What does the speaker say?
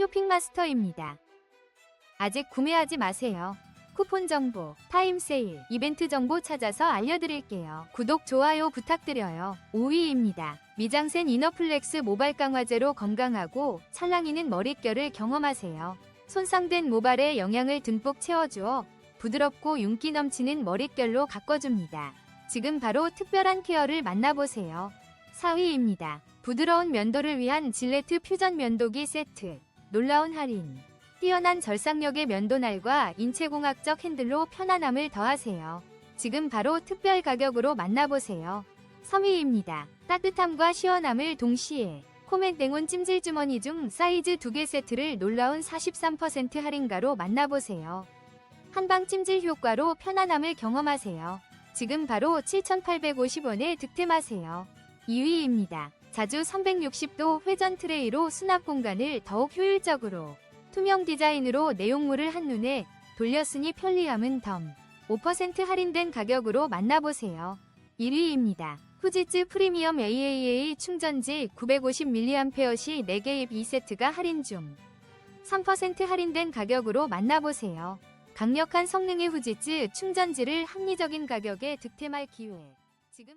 쇼핑마스터입니다. 아직 구매하지 마세요. 쿠폰 정보, 타임 세일, 이벤트 정보 찾아서 알려드릴게요. 구독, 좋아요 부탁드려요. 5위입니다. 미장센 이너플렉스 모발 강화제로 건강하고 찰랑이는 머릿결을 경험하세요. 손상된 모발에 영양을 듬뿍 채워주어 부드럽고 윤기 넘치는 머릿결로 가꿔줍니다. 지금 바로 특별한 케어를 만나보세요. 4위입니다. 부드러운 면도를 위한 질레트 퓨전 면도기 세트. 놀라운 할인. 뛰어난 절삭력의 면도날과 인체공학적 핸들로 편안함을 더하세요. 지금 바로 특별 가격으로 만나보세요. 3위입니다. 따뜻함과 시원함을 동시에 코멘 땡온 찜질 주머니 중 사이즈 2개 세트를 놀라운 43% 할인가로 만나보세요. 한방 찜질 효과로 편안함을 경험하세요. 지금 바로 7,850원에 득템하세요. 2위입니다. 자주 360도 회전 트레이로 수납 공간을 더욱 효율적으로 투명 디자인으로 내용물을 한눈에 돌렸으니 편리함은 덤. 5% 할인된 가격으로 만나보세요. 1위입니다. 후지츠 프리미엄 AAA 충전지 950mAh 시 4개 입 2세트가 할인 중. 3% 할인된 가격으로 만나보세요. 강력한 성능의 후지츠 충전지를 합리적인 가격에 득템할 기회. 지금